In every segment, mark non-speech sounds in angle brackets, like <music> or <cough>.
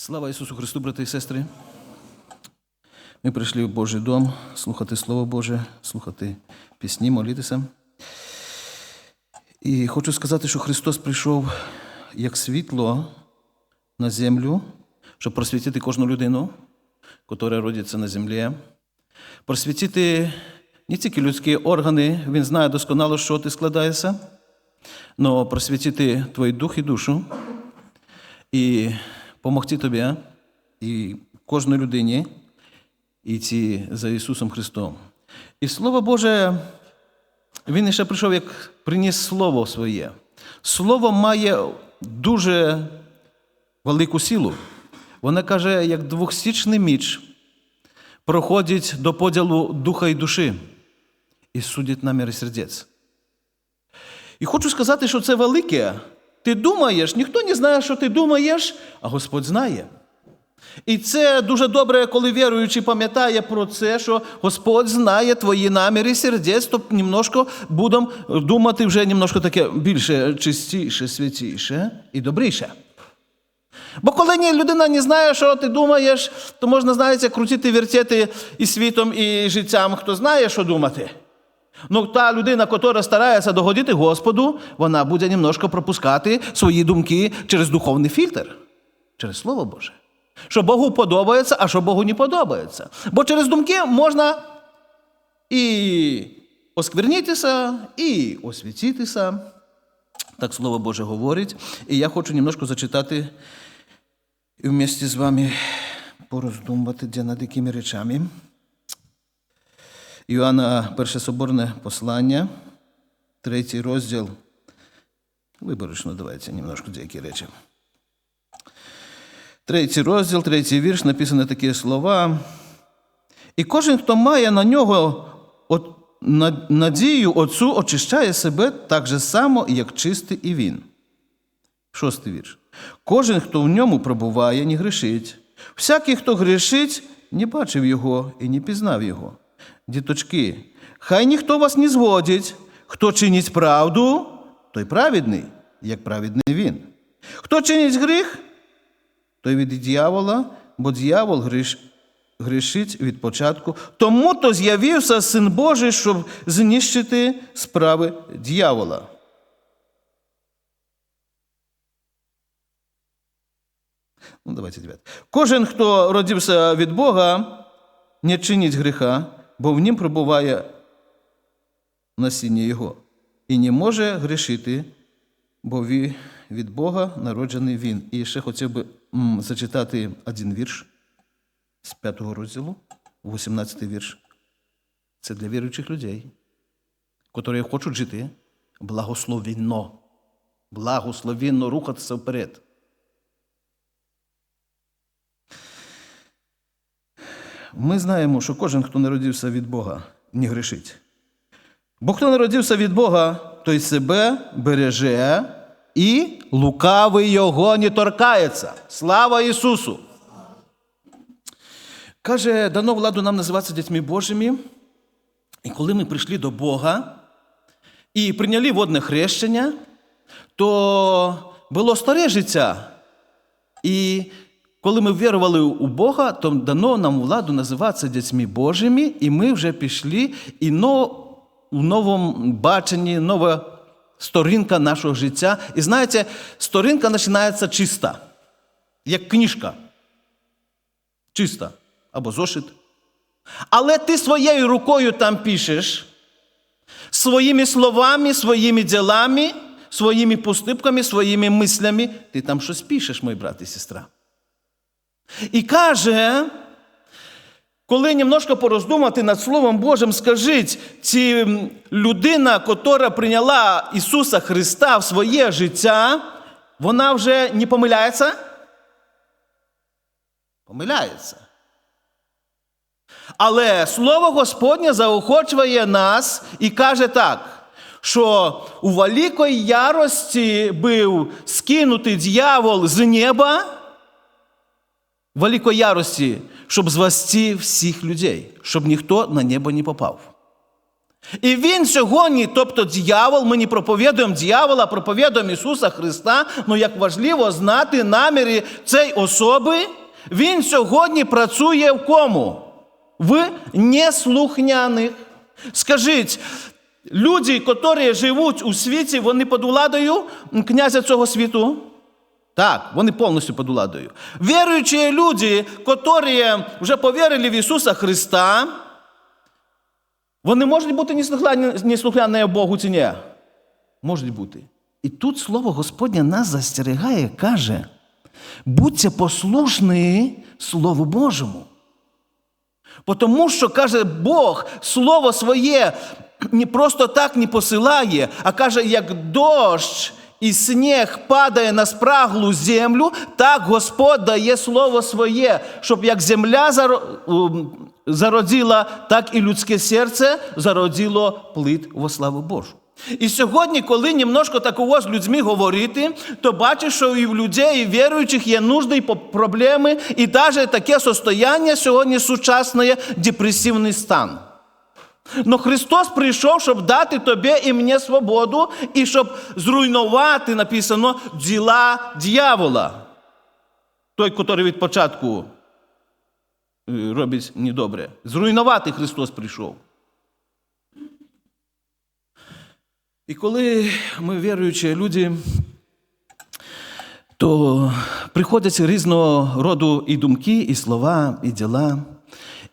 Слава Ісусу Христу, брати і сестри. Ми прийшли в Божий дом слухати Слово Боже, слухати пісні, молитися. І хочу сказати, що Христос прийшов як світло на землю, щоб просвітити кожну людину, яка родиться на землі, просвітити не тільки людські органи, Він знає досконало, що ти складаєшся, але просвітити твій дух і душу і допомогти тобі і кожній людині йти за Ісусом Христом. І Слово Боже, Він ще прийшов, як приніс Слово своє. Слово має дуже велику силу. Вона каже, як двохсічний міч проходить до поділу духа і душі і судить наміри сердець. І хочу сказати, що це велике. Ти думаєш, ніхто не знає, що ти думаєш, а Господь знає. І це дуже добре, коли віруючий пам'ятає про це, що Господь знає твої наміри сердець, то немножко будемо думати вже немножко таке більше чистіше, святіше і добріше. Бо коли ні, людина не знає, що ти думаєш, то можна, знаєте, крутити, вертіти і світом, і життям, хто знає, що думати. Ну, та людина, яка старається догодити Господу, вона буде немножко пропускати свої думки через духовний фільтр, через Слово Боже. Що Богу подобається, а що Богу не подобається. Бо через думки можна і осквернітися, і освітитися. Так Слово Боже говорить. І я хочу немножко зачитати і вместе з вами пороздумувати над якими речами. Іоанна Перше Соборне послання, третій розділ. Виборочно давайте немножко деякі речі. Третій розділ, третій вірш, написано такі слова. І кожен, хто має на нього надію Отцу, очищає себе так же само, як чистий і він. Шостий вірш. Кожен, хто в ньому пробуває, не грішить. Всякий, хто грішить, не бачив його і не пізнав його. Діточки, хай ніхто вас не зводить, хто чинить правду, той праведний, як праведний він. Хто чинить гріх, той від дьявола, бо дьявол гріш, грішить від початку. Тому то з'явився Син Божий, щоб знищити справи дьявола. Ну, давайте дев'яте. Кожен, хто родився від Бога, не чинить гріха, бо в нім пробуває насіння Його, і не може грішити, бо від Бога народжений він. І ще хотів би зачитати один вірш з п'ятого розділу, 18 вірш. Це для віруючих людей, які хочуть жити благословінно, благословінно рухатися вперед. Ми знаємо, що кожен, хто народився від Бога, не грішить. Бо хто народився від Бога, той себе береже і лукавий його не торкається. Слава Ісусу! Каже, дано владу нам називатися дітьми Божими. І коли ми прийшли до Бога і прийняли водне хрещення, то було старе життя. І коли ми вірували у Бога, то дано нам владу називатися дітьми Божими, і ми вже пішли і в новому баченні, нова сторінка нашого життя. І знаєте, сторінка починається чиста, як книжка. Чиста або зошит. Але ти своєю рукою там пишеш, своїми словами, своїми ділами, своїми поступками, своїми мислями. Ти там щось пишеш, мій брат і сестра. І каже, коли немножко пороздумати над Словом Божим, скажіть, ці людина, котра прийняла Ісуса Христа в своє життя, вона вже не помиляється? Помиляється. Але Слово Господнє заохочує нас і каже так, що у великої ярості був скинутий дьявол з неба великої ярості, щоб звести всіх людей, щоб ніхто на небо не попав. І він сьогодні, тобто дьявол, ми не проповідуємо дьявола, проповідуємо Ісуса Христа. Ну як важливо знати наміри цієї особи, він сьогодні працює в кому? В неслухняних. Скажіть, люди, які живуть у світі, вони під владою князя цього світу? Так, вони повністю під владою. Віруючі люди, які вже повірили в Ісуса Христа, вони можуть бути неслухняні Богу чи ні? Можуть бути. І тут слово Господнє нас застерігає, каже: будьте послушні Слову Божому. Тому що, каже Бог, Слово своє не просто так не посилає, а каже, як дощ і сніг падає на спраглу землю, так Господь дає Слово своє, щоб як земля заро- зародила, так і людське серце зародило плит во славу Божу. І сьогодні, коли немножко такого з людьми говорити, то бачиш, що і в людей, і віруючих є нужди, і по- проблеми, і навіть таке состояння сьогодні сучасне депресивний стан. Но Христос прийшов, щоб дати тобі і мені свободу, і щоб зруйнувати, написано, діла дьявола. Той, який від початку е, робить недобре. Зруйнувати Христос прийшов. І коли ми віруючі люди, то приходять різного роду і думки, і слова, і діла.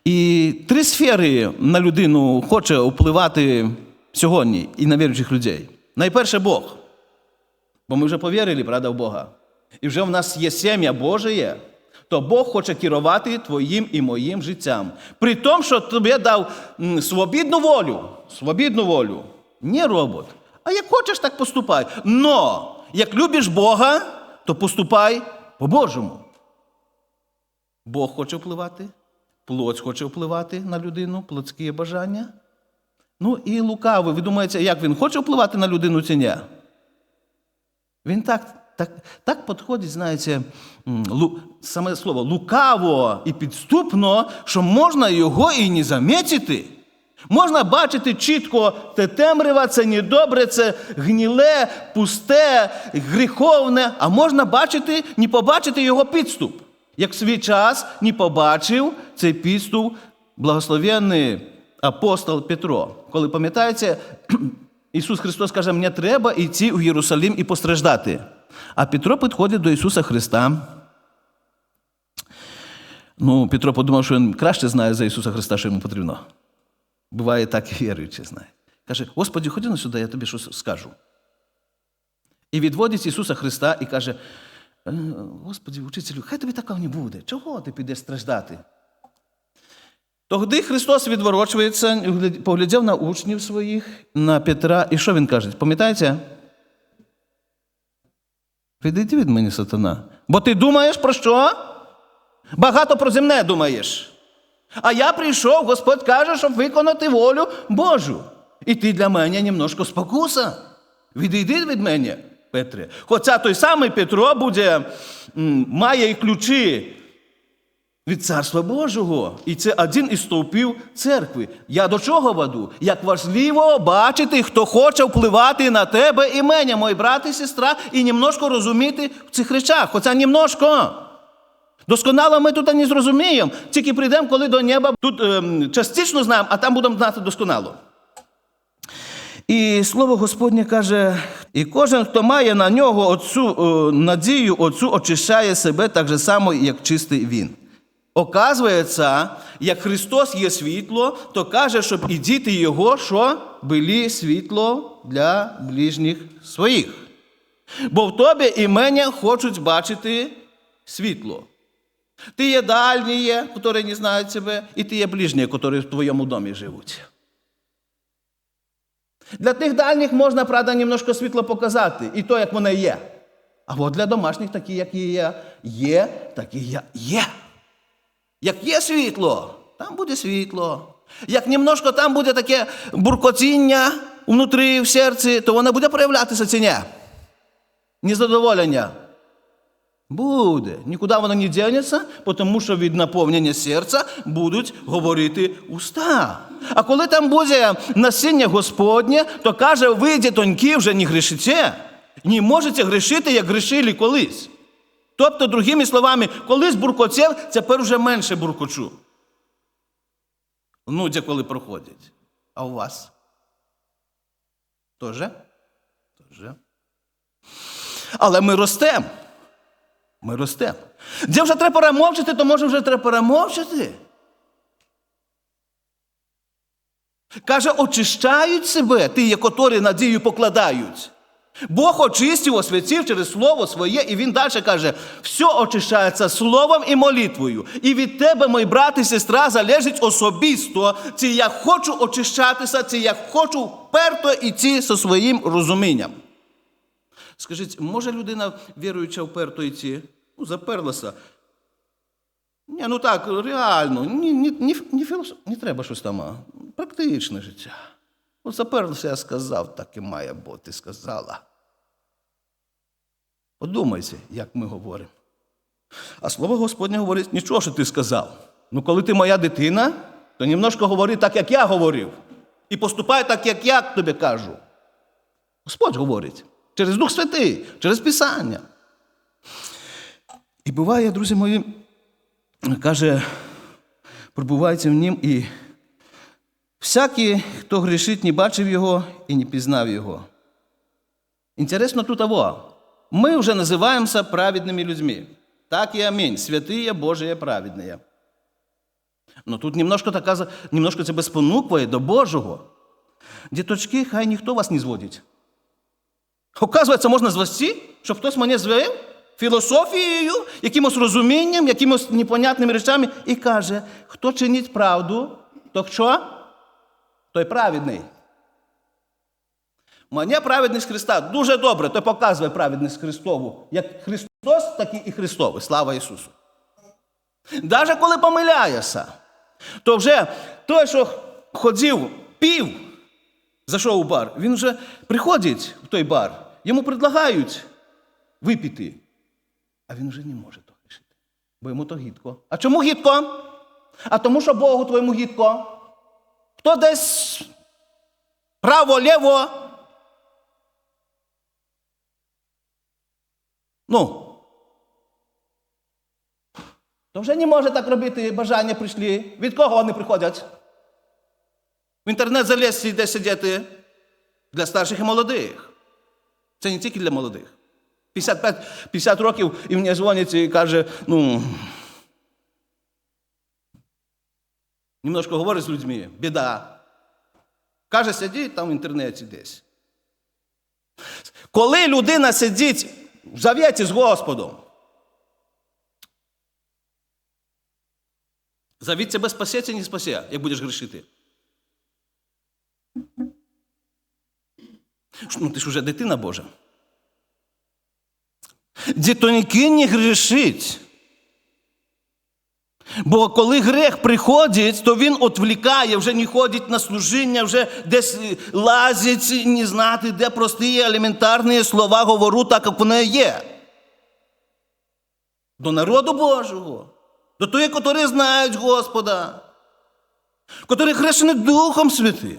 І три сфери на людину хоче впливати сьогодні і на віруючих людей. Найперше Бог. Бо ми вже повірили, правда, в Бога. І вже в нас є сім'я Божє, то Бог хоче керувати твоїм і моїм життям. При тому, що тобі дав свобідну волю. Свобідну волю. Не робот. А як хочеш, так поступай. Но як любиш Бога, то поступай по-божому. Бог хоче впливати, плоть хоче впливати на людину, плотські бажання. Ну і лукавий. Ви думаєте, як він хоче впливати на людину чи ні? Він так, так, так підходить, знаєте, лу, саме слово лукаво і підступно, що можна його і не замітити. Можна бачити чітко, те темрява, це недобре, це гніле, пусте, гріховне, а можна бачити, не побачити його підступ. Як в свій час не побачив цей підступ благословенний апостол Петро. Коли пам'ятаєте, <clears throat> Ісус Христос каже, мені треба йти у Єрусалим і постраждати. А Петро підходить до Ісуса Христа. Ну, Петро подумав, що він краще знає за Ісуса Христа, що йому потрібно. Буває так і віруючи знає. Каже, Господи, ходи на сюди, я тобі щось скажу. І відводить Ісуса Христа і каже: «Е, Господи, учителю, хай тобі такого не буде. Чого ти підеш страждати? Тоді Христос відворочується, поглядів на учнів своїх, на Петра, і що він каже? Пам'ятаєте? Відійди від мене, сатана. Бо ти думаєш про що? Багато про земне думаєш. А я прийшов, Господь каже, щоб виконати волю Божу. І ти для мене немножко спокуса. Відійди від мене, Петре. Хоча той самий Петро буде, має і ключі від Царства Божого. І це один із стовпів церкви. Я до чого веду? Як важливо бачити, хто хоче впливати на тебе і мене, мої брат і сестра, і немножко розуміти в цих речах. Хоча немножко. Досконало ми тут не зрозуміємо. Тільки прийдемо, коли до неба тут ем, частично знаємо, а там будемо знати досконало. І слово Господнє каже: і кожен, хто має на нього оцю е, надію, оцю очищає себе так же само, як чистий він. Оказується, як Христос є світло, то каже, щоб і діти Його, що були світло для ближніх своїх. Бо в тобі і мене хочуть бачити світло. Ти є дальні, є, які не знають себе, і ти є ближні, які в твоєму домі живуть. Для тих дальніх можна, правда, немножко світло показати, і то, як воно є. А от для домашніх такі, як є, є, такі я є. Як є світло, там буде світло. Як немножко там буде таке буркотіння внутрі в серці, то воно буде проявлятися ціня. Незадоволення. Буде. Нікуди воно не дінеться, тому що від наповнення серця будуть говорити уста. А коли там буде насіння Господнє, то каже, ви, дітоньки, вже не грішите, не можете грішити, як грішили колись. Тобто, другими словами, колись буркотів, тепер вже менше буркочу. Нудя, коли проходять. А у вас? Тоже? Тоже. Але ми ростемо. Ми ростемо. Де вже треба перемовчити, то може вже треба перемовчити. Каже, очищають себе ті, котрі надію покладають. Бог очистив, освятив через слово своє, і він далі каже: все очищається словом і молитвою. І від тебе, мій брат і сестра, залежить особисто, чи я хочу очищатися, чи я хочу вперто йти зі своїм розумінням. Скажіть, може людина віруюча вперто йти? Ну, заперлася. Ні, ну так, реально, ні, ні, ні, ні, філософ... не треба щось там, практичне життя. От заперлася, я сказав, так і має бути, сказала. Подумайте, як ми говоримо. А слово Господнє говорить, нічого, що ти сказав. Ну, коли ти моя дитина, то немножко говори так, як я говорив. І поступай так, як я тобі кажу. Господь говорить через Дух Святий, через Писання. І буває, друзі мої, каже, пробувайте в нім і всякий, хто грішить, не бачив його і не пізнав його. Інтересно тут того. Ми вже називаємося праведними людьми. Так і амінь. Святые Божие праведные. Но тут немножко, така, немножко тебе спонукує до Божого. Діточки, хай ніхто вас не зводить. Оказується, можна звести, щоб хтось мене звів філософією, якимось розумінням, якимось непонятними речами і каже, хто чинить правду, то що? Той праведний. Мене праведність Христа дуже добре, то показує праведність Христову. Як Христос, так і Христовий. Слава Ісусу. Навіть коли помиляєшся, то вже той, що ходив, пів, зайшов у бар, він вже приходить в той бар, йому предлагають випити, а він вже не може то рішити, бо йому то гідко. А чому гідко? А тому, що Богу твоєму гідко. Хто десь право-ліво. Ну. То вже не може так робити, бажання прийшли. Від кого вони приходять? В інтернет заліз і де сидіти для старших і молодих. Це не тільки для молодих. 55, 50 років і мені дзвонять і каже, ну. Немножко говорить з людьми, біда. Каже, сидіть там в інтернеті десь. Коли людина сидить в завіті з Господом, завіт тебе спасе чи не спасе, як будеш грішити. Ну, ти ж уже дитина Божа. Дітоньки не грішить. Бо коли грех приходить, то він отвлікає, вже не ходить на служіння, вже десь лазить, не знати, де прості елементарні слова говорю, так як вони є. До народу Божого, до тих, які знають Господа, які хрещені Духом Святим,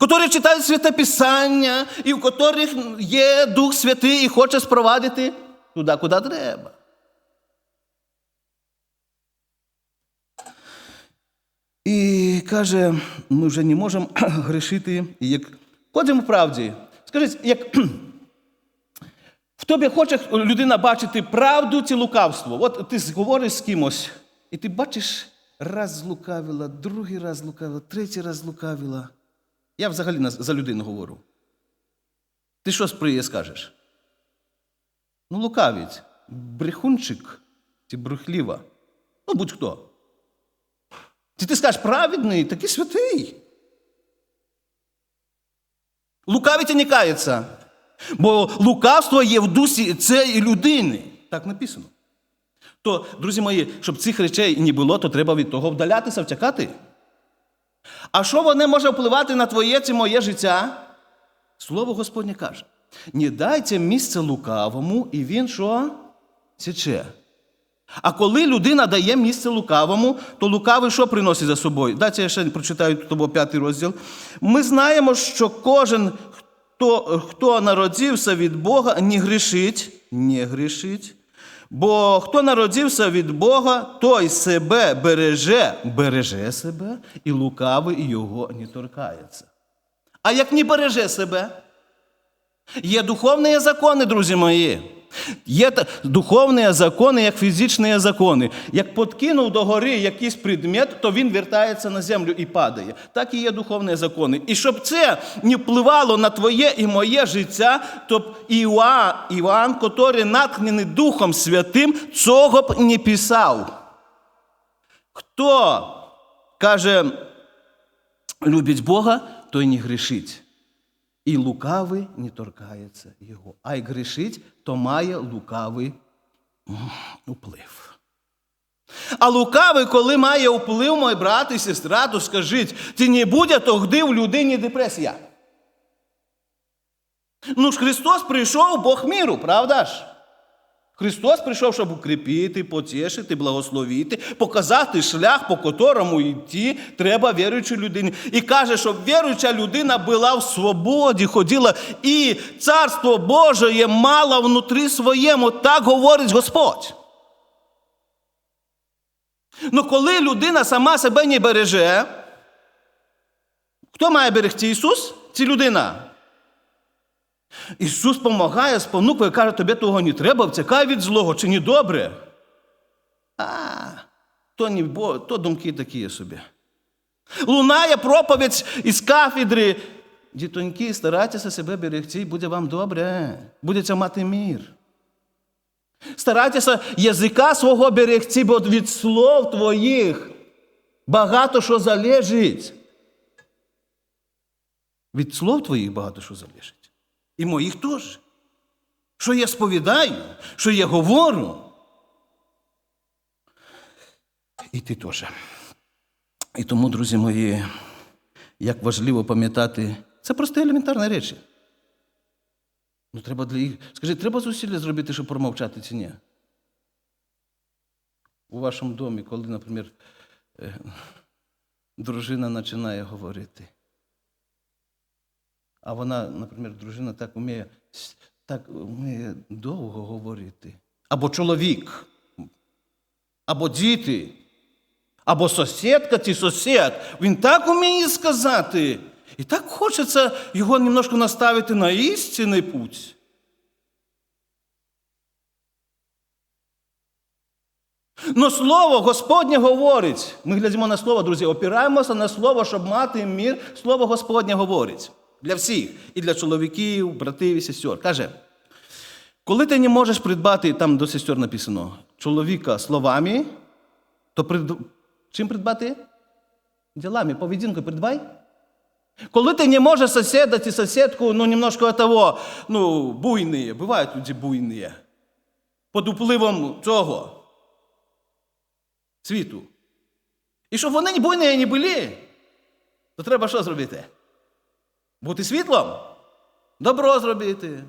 які читають Святе Писання, і в яких є Дух Святий і хоче спровадити туди, куди треба. І каже, ми вже не можемо <clears throat> грішити, як ходимо в правді. Скажіть, як <clears throat> в тобі хоче людина бачити правду чи лукавство. От ти говориш з кимось, і ти бачиш, раз злукавила, другий раз злукавила, третій раз злукавила. Я взагалі за людину говорю. Ти що сприє скажеш? Ну, лукавить. Брехунчик чи брехліва. Ну, будь-хто. Ти ти скажеш праведний, такий святий. Лукавить і не кається. Бо лукавство є в дусі цієї людини. Так написано. То, друзі мої, щоб цих речей не було, то треба від того вдалятися, втякати. А що воно може впливати на твоє чи моє життя? Слово Господнє каже. Не дайте місце лукавому, і він що? Січе. А коли людина дає місце лукавому, то лукавий що приносить за собою? Дайте я ще прочитаю тут п'ятий розділ. Ми знаємо, що кожен, хто, хто народився від Бога, не грішить, не грішить. Бо хто народився від Бога, той себе береже, береже себе, і лукавий його не торкається. А як не береже себе? Є духовні закони, друзі мої. Є духовні закони, як фізичні закони. Як подкинув до гори якийсь предмет, то він вертається на землю і падає. Так і є духовні закони. І щоб це не впливало на твоє і моє життя, то Іоанн, Іван, який натхнений Духом Святим, цього б не писав. Хто каже, любить Бога, той не грішить. І лукавий не торкається його. А й грішить, то має лукавий вплив. А лукавий, коли має вплив, мій брат і сестра, то скажіть, ти не буде тогди в людині депресія. Ну ж Христос прийшов, Бог міру, правда ж? Христос прийшов, щоб укріпити, потішити, благословити, показати шлях, по котрому йти треба віруючій людині. І каже, щоб віруюча людина була в свободі, ходила, і царство Боже мала внутрі своєму, так говорить Господь. Ну коли людина сама себе не береже, хто має берегти Ісус? Ці людина. Ісус допомагає, спонукує, каже, тобі того не треба, втікай від злого, чи не добре. А, то, не, бо, то думки такі собі. Лунає проповідь із кафедри. Дітоньки, старайтеся себе берегти, буде вам добре. Будете мати мір. Старайтеся язика свого берегти, бо від слов твоїх багато що залежить. Від слов твоїх багато що залежить. І моїх теж. Що я сповідаю, що я говорю. І ти теж. І тому, друзі мої, як важливо пам'ятати, це просто елементарні речі. Ну, треба для їх. Скажіть, треба зусилля зробити, щоб промовчати чи ні? У вашому домі, коли, наприклад, е, дружина починає говорити. А вона, наприклад, дружина так вміє, так вміє довго говорити. Або чоловік, або діти, або сусідка чи сусід. Він так вміє сказати. І так хочеться його немножко наставити на істинний путь. Но слово Господнє говорить. Ми глядимо на слово, друзі, опираємося на слово, щоб мати мір. Слово Господнє говорить для всіх, і для чоловіків, братів і сестер. Каже, коли ти не можеш придбати, там до сестер написано, чоловіка словами, то прид... чим придбати? Ділами, поведінкою придбай. Коли ти не можеш сусіда чи сусідку, ну, немножко того, ну, буйні, бувають люди буйні, під впливом цього світу. І щоб вони буйні не були, то треба що зробити? Бути світлом? Добро зробити.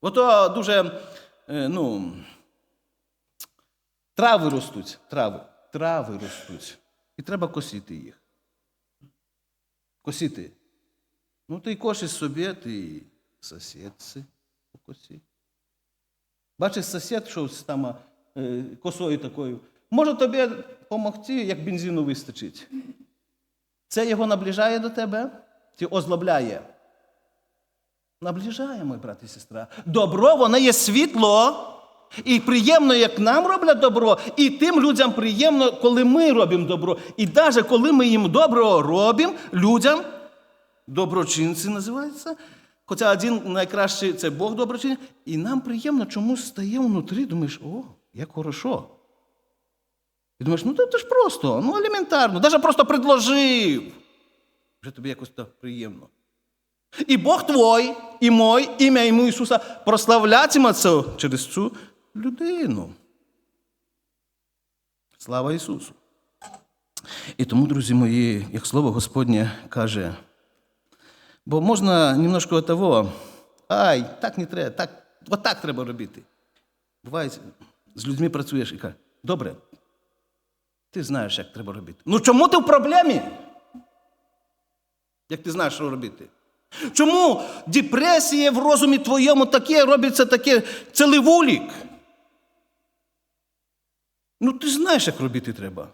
Ото дуже, е, ну, трави ростуть, трави, трави ростуть. І треба косити їх. Косити. Ну, ти кошиш собі, ти сусідці покосі. Бачиш, сусід, що там е, косою такою, може тобі допомогти, як бензину вистачить. Це його наближає до тебе чи озлобляє? Наближає, мій брат і сестра. Добро, воно є світло. І приємно, як нам роблять добро, і тим людям приємно, коли ми робимо добро. І навіть коли ми їм добро робимо, людям, доброчинці називаються, хоча один найкращий це Бог доброчинець, і нам приємно чомусь стає внутрі, думаєш, о, як хорошо. І думаєш, ну це ж просто, ну елементарно, навіть просто предложив. Вже тобі якось так приємно. І Бог твой, і мой, ім'я йому Ісуса прославлятиметься через цю людину. Слава Ісусу! І тому, друзі мої, як слово Господнє каже, бо можна немножко того ай, так не треба, так, отак треба робити. Буває, з людьми працюєш і кажеш, добре, ти знаєш, як треба робити. Ну чому ти в проблемі? Як ти знаєш, що робити? Чому депресія в розумі твоєму таке робиться таке целивулік? Ну, ти знаєш, як робити треба.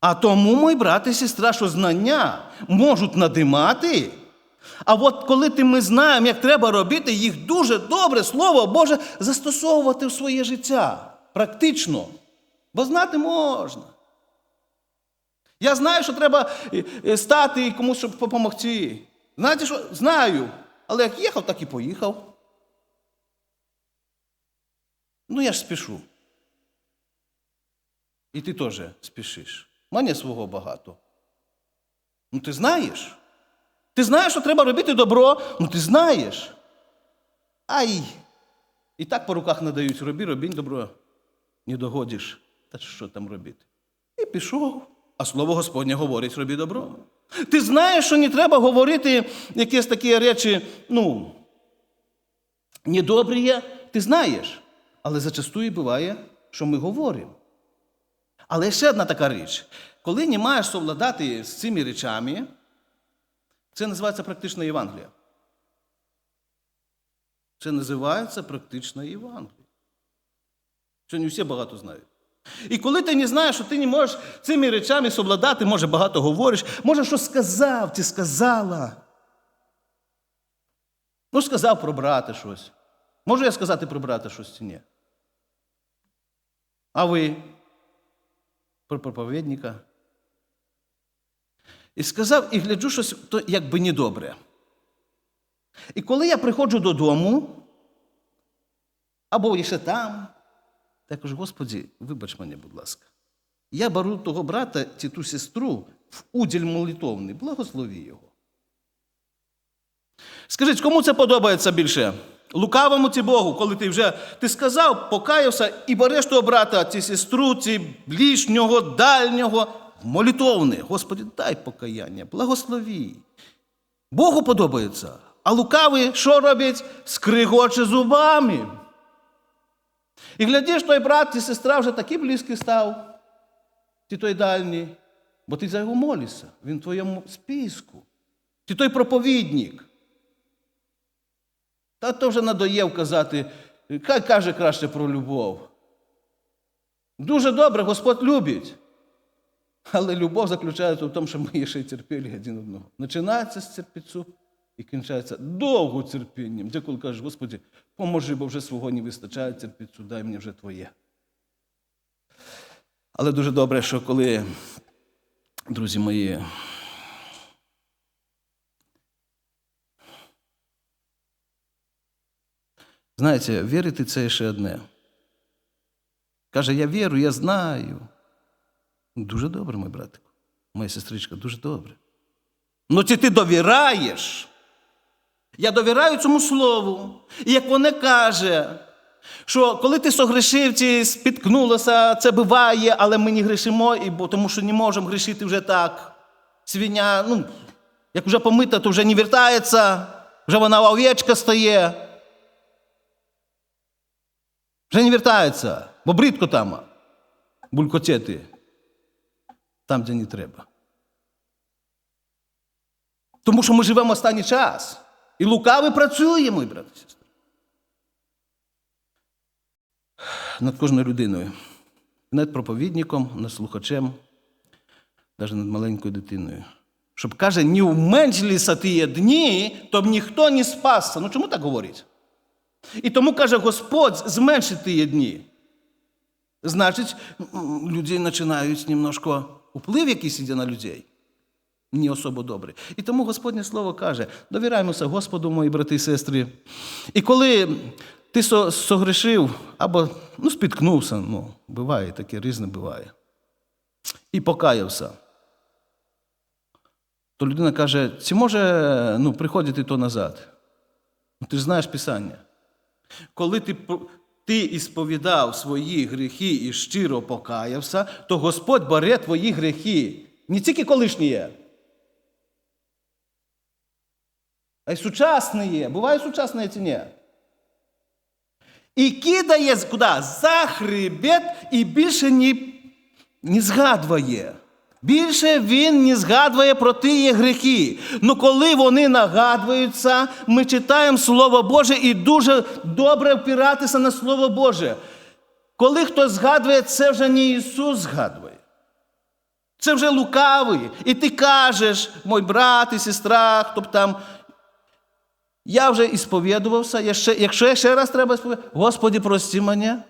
А тому, мой брат і сестра, що знання можуть надимати. А от коли ти ми знаємо, як треба робити, їх дуже добре Слово Боже застосовувати в своє життя практично. Бо знати можна. Я знаю, що треба е, е, стати і комусь щоб допомогти. Знаєте, що? Знаю. Але як їхав, так і поїхав. Ну, я ж спішу. І ти теж спішиш. У мене свого багато. Ну, ти знаєш. Ти знаєш, що треба робити добро, ну ти знаєш. Ай! І так по руках надають, роби, робінь добро, не догодиш. Та що там робити? І пішов. А слово Господнє говорить, роби добро. Ти знаєш, що не треба говорити якісь такі речі, ну, недобрі ти знаєш. Але зачастую буває, що ми говоримо. Але ще одна така річ. Коли не маєш совладати з цими речами, це називається практична Євангелія. Це називається практична Євангелія. Сьогодні всі багато знають. І коли ти не знаєш, що ти не можеш цими речами совладати, може, багато говориш, може, що сказав, ти сказала. Ну, сказав про брата щось. Можу я сказати про брата щось чи ні? А ви? Про проповідника? І сказав, і гляджу щось то якби недобре. І коли я приходжу додому, або ще там, та я кажу, Господі, вибач мене, будь ласка. Я беру того брата чи ту сестру в уділь молитовний, благослови його. Скажіть, кому це подобається більше? Лукавому чи Богу, коли ти вже ти сказав, покаявся і береш того брата, чи сестру, чи ближнього, дальнього, в молитовне. Господи, дай покаяння, благослови. Богу подобається. А лукавий що робить? Скригоче зубами. І глядиш, той брат і сестра вже такі близькі став, ти той дальній, бо ти за його молишся, він в твоєму списку. Ти той проповідник. Та то вже надоїв казати, хай каже краще про любов. Дуже добре, Господь любить. Але любов заключається в тому, що ми ще й терпіли один одного. Починається з терпіцю і кінчається довго терпінням. Деколи кажеш, Господи, поможи, бо вже свого не вистачає терпіцю, дай мені вже твоє. Але дуже добре, що коли, друзі мої, знаєте, вірити це ще одне. Каже, я вірю, я знаю. Дуже добре, мій братику, моя сестричка, дуже добре. Ну чи ти довіраєш? Я довіряю цьому слову. І як воно каже, що коли ти согрішив чи спіткнулося, це буває, але ми не грішимо, тому що не можемо грішити вже так. Свиня, ну, як вже помита, то вже не вертається, вже вона овечка стає. Вже не вертається, бо бридко там булькотіти, там, де не треба. Тому що ми живемо останній час. І лукавий працює, мій брат і сестра. Над кожною людиною. Над проповідником, над слухачем, навіть над маленькою дитиною. Щоб каже, не уменшилися ті дні, то б ніхто не спасся. Ну чому так говорить? І тому каже Господь, зменшить ті дні. Значить, люди починають немножко вплив якийсь іде на людей. Не особо добре. І тому Господнє Слово каже: довіряємося Господу, мої брати і сестри. І коли ти со- согрішив або ну, спіткнувся, ну, буває таке, різне буває, і покаявся, то людина каже, чи може ну, приходити то назад? Ну, ти ж знаєш Писання. Коли ти, ти ісповідав свої гріхи і щиро покаявся, то Господь бере твої гріхи. Не тільки колишні є. А й сучасне є. Буває сучасне чи ні? І кидає куди? За хребет і більше не, не згадує. Більше він не згадує про ті гріхи. Ну коли вони нагадуються, ми читаємо Слово Боже і дуже добре впиратися на Слово Боже. Коли хтось згадує, це вже не Ісус згадує. Це вже лукавий. І ти кажеш, мой брат і сестра, хто б там. Я вже ісповідувався, я ще, якщо я ще раз треба сповідати, Господи, прости мене,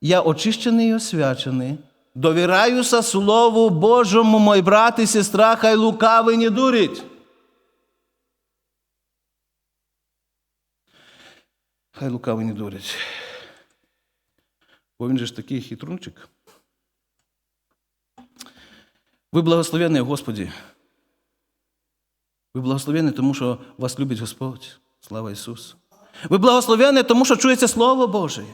я очищений і освячений. Довіряюся Слову Божому, мой брат і сестра, хай лукавий не дурить. Хай лукавий не дурить. Бо він же ж такий хитрунчик. Ви благословенні, Господі. Ви благословенні, тому що вас любить Господь. Слава Ісусу. Ви благословенні, тому що чується Слово Боже,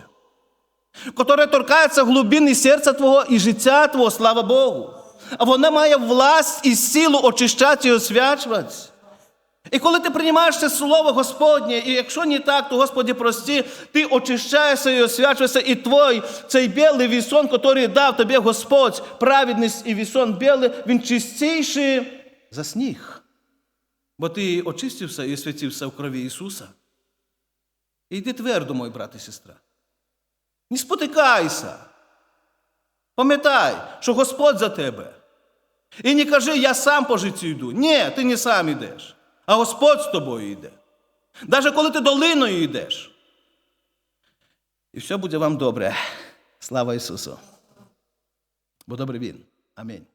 яке торкається глибини серця Твого і життя Твого, слава Богу. А вона має власть і силу очищати і освячувати. І коли ти приймаєш це слово Господнє, і якщо не так, то Господі прости, ти очищаєшся і освячуєшся, і твій цей білий вісон, який дав тобі Господь, праведність і вісон білий, він чистіший за сніг. Бо ти очистився і освятився в крові Ісуса. І йди твердо, мой брат і сестра. Не спотикайся. Пам'ятай, що Господь за тебе. І не кажи, я сам по життю йду. Ні, ти не сам йдеш, а Господь з тобою йде. Навіть коли ти долиною йдеш. І все буде вам добре. Слава Ісусу. Бо добрий Він. Амінь.